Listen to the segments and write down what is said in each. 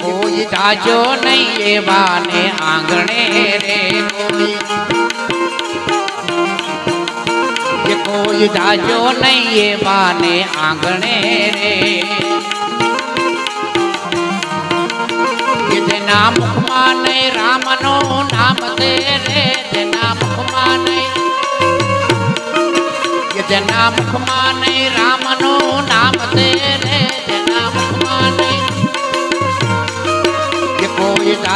કોઈ જાજો નહીં એવાને આંગણે રે કોઈ કોઈ જાજો નહીં એવાને આંગણે રે. જેના મુખમાં નહીં રામનું નામ દે રે જેના મુખમાં નહીં જેના મુખમાં નહીં રામનું નામ દે રે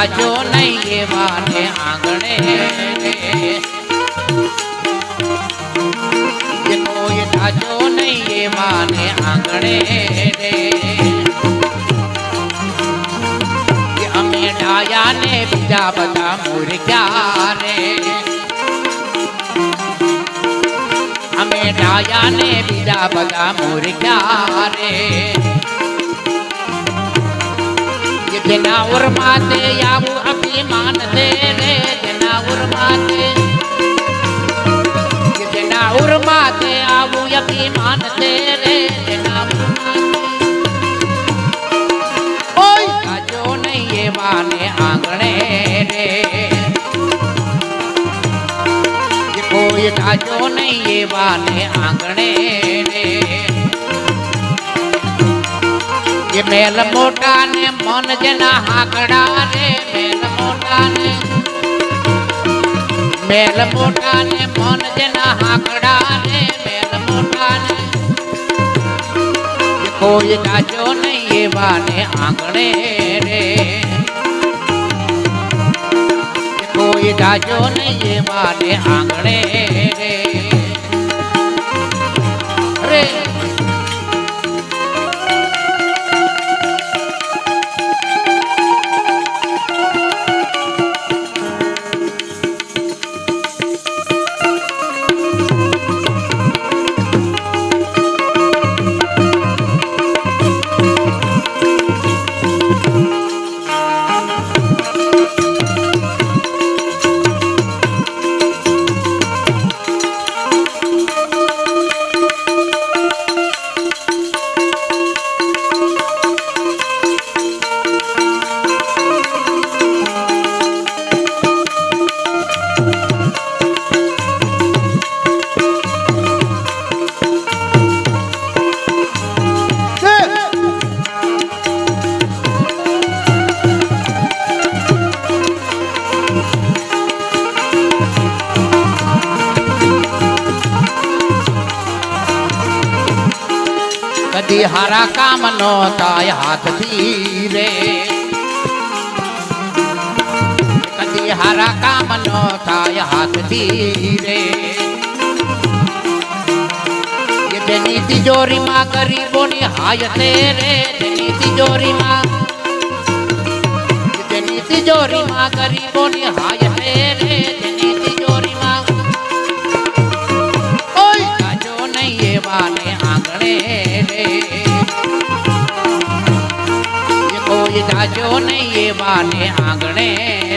કોઈ જાજો નહીં એવાને આંગણે રે કે કોઈ જાજો નહીં એવાને આંગણે રે કે અમે ડાયાને બીજા બધા મૂર્ખ્યા રે અમે ડાયાને બીજા બધા મૂર્ખ્યા રે કે જેના ઉરમાતે આવું અભિમાન દે રે જેના ઉરમાતે કે જેના ઉરમાતે આવું અભિમાન દે રે જેના ઉરમાતે ઓય કાજો નહીં એવાને આંગણે રે કે કોઈ કાજો નહીં એવાને આંગણે કે મેલ મોટા ને મન જેના હાકડા રે, મેલ મોટા ને મેલ મોટા ને મન જેના હાકડા રે, મેલ મોટા ને કોઈ કાજો નહીં એવાને આંગણે રે. કોઈ કાજો નહીં એવાને આંગણે રે રે. કદી હારા કામ નો થાય હાથથી રે કે તેની તિજોરીમાં ગરીબોની હાય તે રે તેની તિજોરીમાં કે તેની તિજોરીમાં ગરીબોની હાય તે રે તેની તિજોરીમાં ઓય કાજો નહીં એવાને આંગણે રે એ કોઈ જાજો નહીં એવાને આંગણે રે કે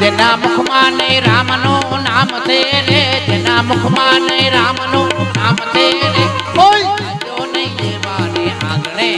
જેના મુખમાં નહીં, રામનું નામ તે રે. જેના મુખમાં નહીં, રામનું નામ તે રે. કોઈ નહીં એવાને આંગણે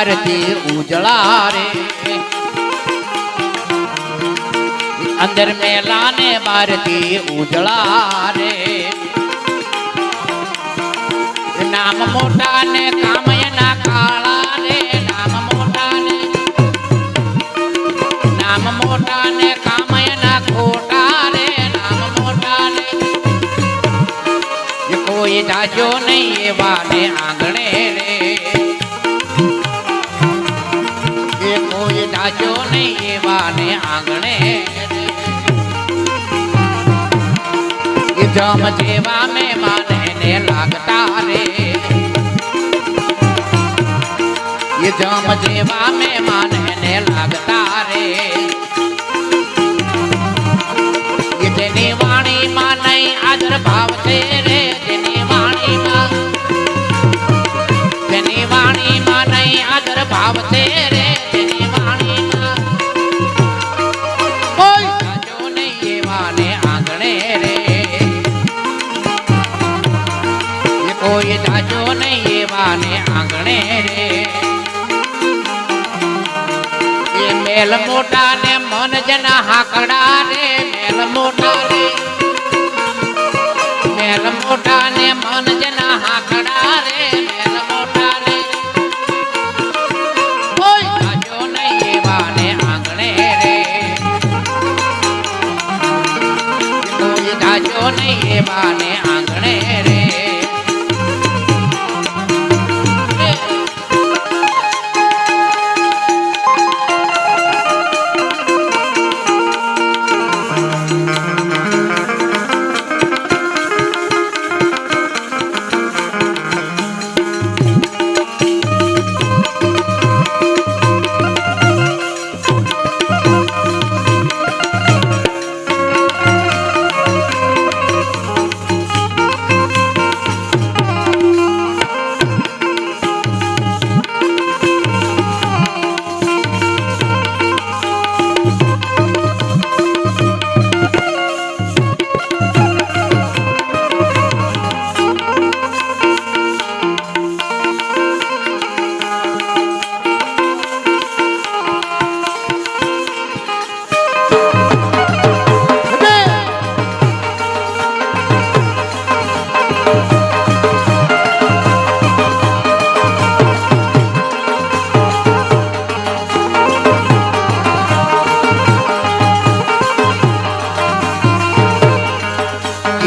ને બારથી ઉજળા રે અંદર મેલા ને બારથી ઉજળા રે નામ મોટા ને કામયના કાળા રે નામ મોટા ને નામ મોટા ને કામયના ખોટા રે નામ મોટા ને એ કોઈ જાજો નહીં એવા ને આંગણે રે એ જમ જેવા મહેમાન એને લાગતા રે. એ જમ જેવા મહેમાન એને લાગતા રે. જેની વાણીમાં નહીં આદર ભાવ છે. એ મેલ મોટા ને મન જના હાકડા રે.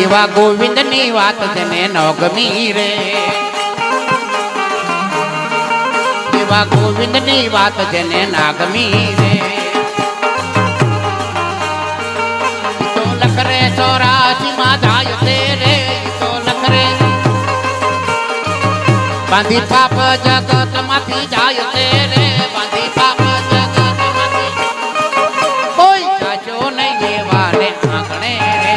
એવા ગોવિંદની વાત તને ન ગમી રે એવા ગોવિંદની વાત જેને ના ગમી રે તો લખ રે બાંધી પાપ જગતમાંથી જાય તે રે બાંધી પાપ જગતમાંથી કોઈ સાચો નહીં એવા ને આંગણે રે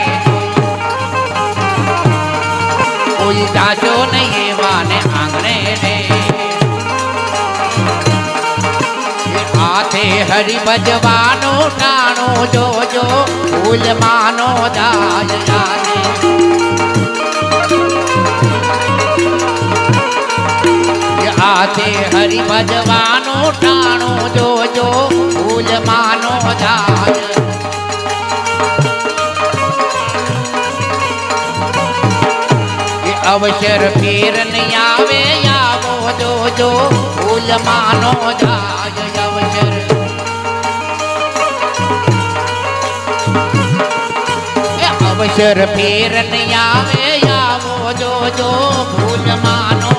કોઈ જાજો નહીં એવા ને આંગણે રે એ હાથે હરી ભજવાનો ટાણો જોજો ફૂલ માનો જાય જાને હાથે હરી ભજવાનો ટાણો જોજો, ભૂલ માનો એ અવસર ફેર નહીં આવે, આવો જોજો, ભૂલ માનો જાય અવસર. અવસર ફેર નહીં આવે, આવો જોજો, ભૂલ માનો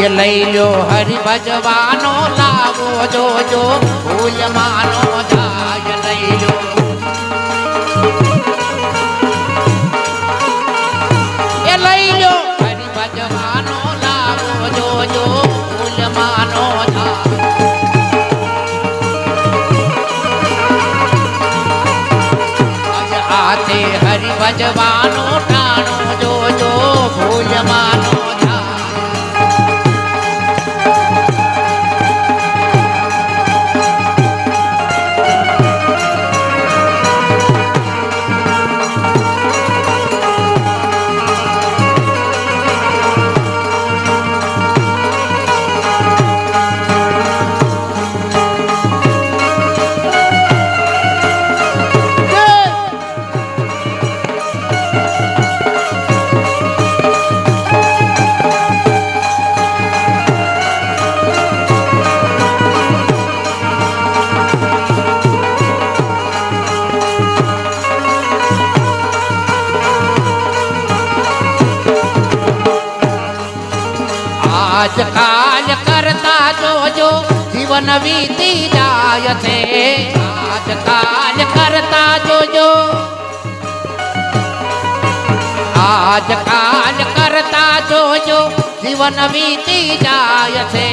એ લઈ લો હરિ ભજવાનો લાવો જોજો ફૂલ માનો જાય લઈ લો એ લઈ લો હરિ ભજવાનો લાવો જોજો ફૂલ માનો હાથે હરિ ભજવાનો ટાણો જોજો ભૂલ માનો જીવન વીતી જાય છે આજ કાલ કરતા જોજો આજ કાલ કરતા જોજો જીવન વીતી જાય છે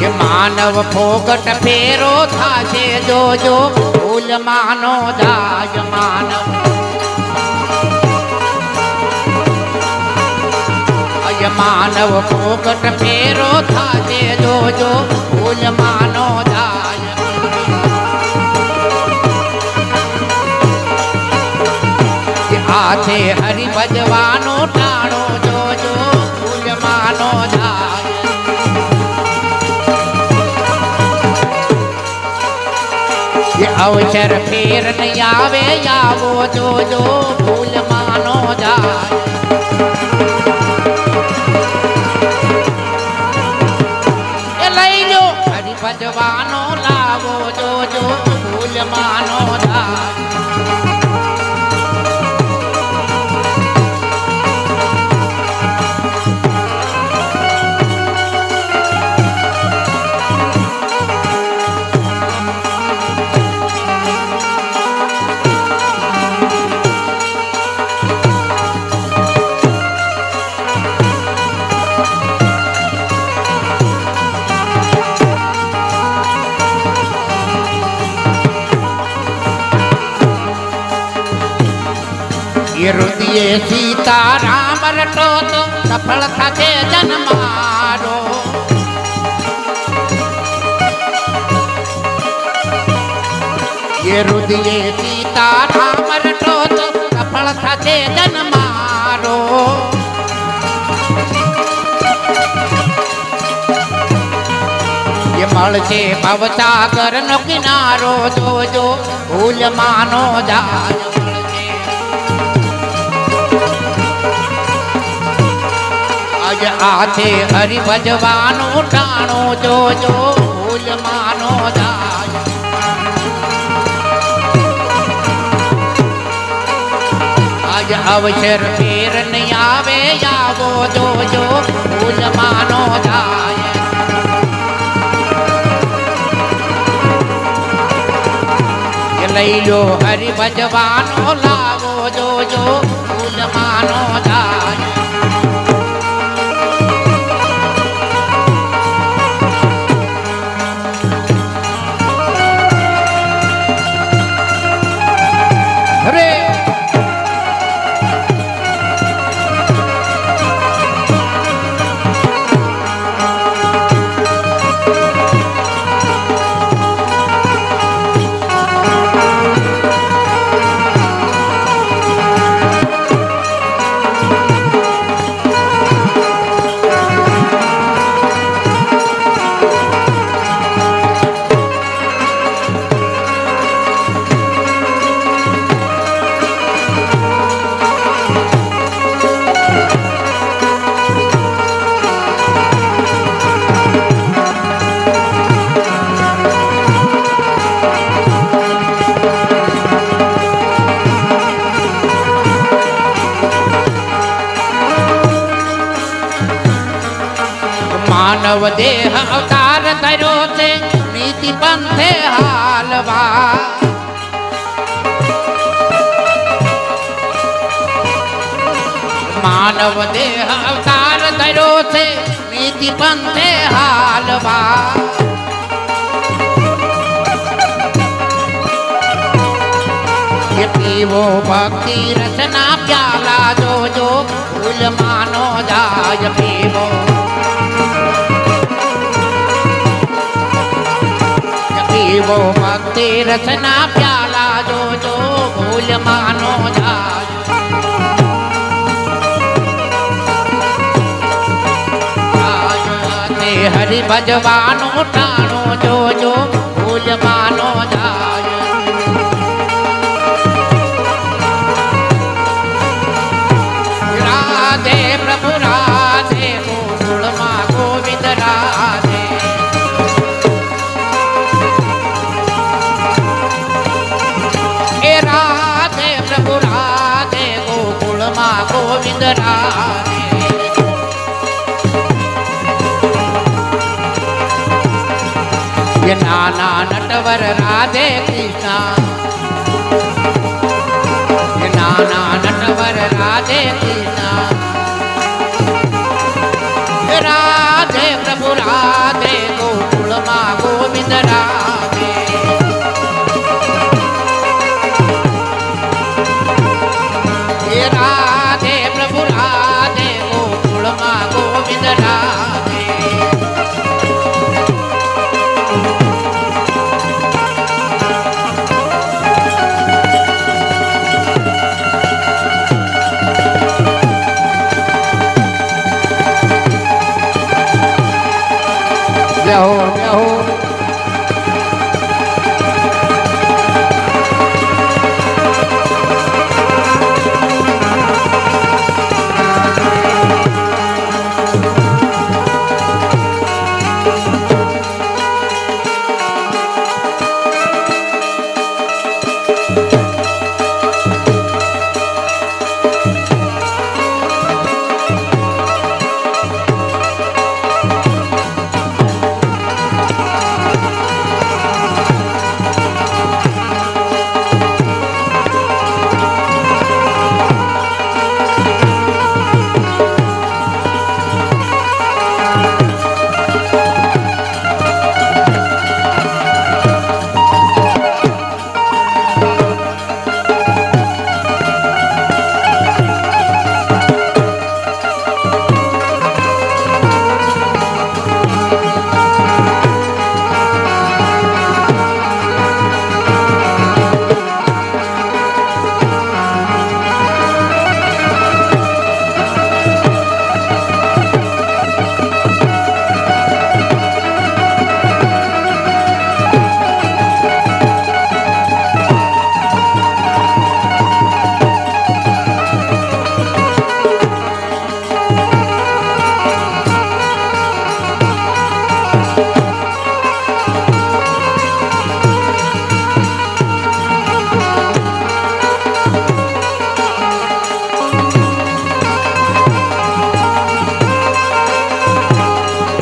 એ માનવ ફોગટ ફેરો થાશે જોજો ભૂલ માનો જાય માનવ માનવ ફોગટ ફેરો થાજે જોજો ભૂલ માનો જાય. હાથે હરિ ભજવાનો ટાણો જોજો ભૂલ માનો જાય. અવસર ફેર નહીં આવે આવો જોજો ભૂલ માનો જાય. એ રુદિયે સીતારામ રટો તો સફળ થશે જન્મારો. એ રુદિયે સીતારામ રટો તો સફળ થશે જન્મારો. મળશે ભવસાગર નો કિનારો, જોજો ભૂલ માનો જાય આજ આ છે હરિ ભજવાનું ટાણું જોજો, ભૂલ માનો જાય. આજ અવસર ફેર નહીં આવે, આવો જોજો, ભૂલ માનો જાય. લઈ લો હરિ ભજવાનો, લાવો જોજો, ભૂલ માનો જાય નીતિ પંથે હાલવા એ પીવો ભક્તિ રસના પ્યાલા જોજો ભૂલ માનો જાય પીવો પીવો ભક્તિ રસના પ્યાલા જોજો ભૂલ માનો જાય તે હરિ ભજવાનું ટાણું જોજો ભૂલવાનો જાય. રાધે પ્રભુ, રાધે ગોકુળમાં ગોવિંદ, રાધે. એ રાધે પ્રભુ, રાધે ગો ગોવિંદ, રાધે. કલવર રાધે કૃષ્ણ. નાના નટવર રાધે કૃષ્ણ.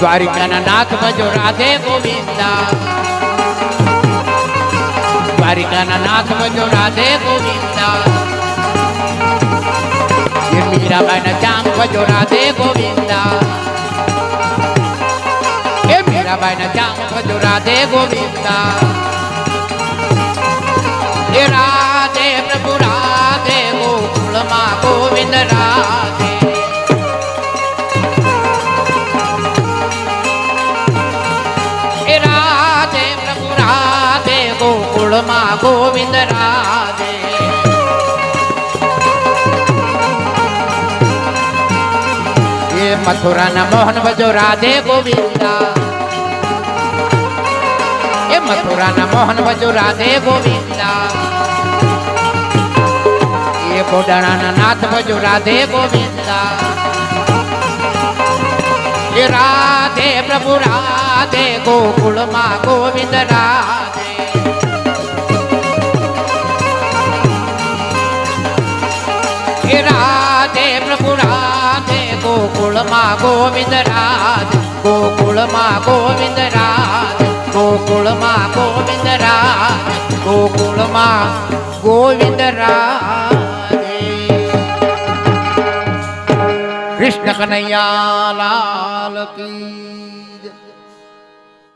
દ્વારિકાના નાથ ભજો રાધે ગોવિંદા. દ્વારિકાના નાથ ભજો રાધે ગોવિંદા. મીરાબાઈના ચામ ભજો રાધે ગોવિંદા. એ મીરાબાઈના ચામ ભજો રાધે ગોવિંદા. મથુરાના મોહન ભજો રાધે ગોવિંદા એ મથુરાના મોહન ભજો રાધે ગોવિંદા એ બોડાણાના નાથ ભજો રાધે ગોવિંદા એ રાધે પ્રભુ રાધે ગોકુળમાં ગોવિંદ રાધે ગોકુળમાં ગોવિંદ રાધે ગોકુળમાં ગોવિંદ રાધે ગોકુળમાં ગોવિંદ રાધે ગોકુળમાં ગોવિંદ રાધે કૃષ્ણ કનૈયા લાલ કી.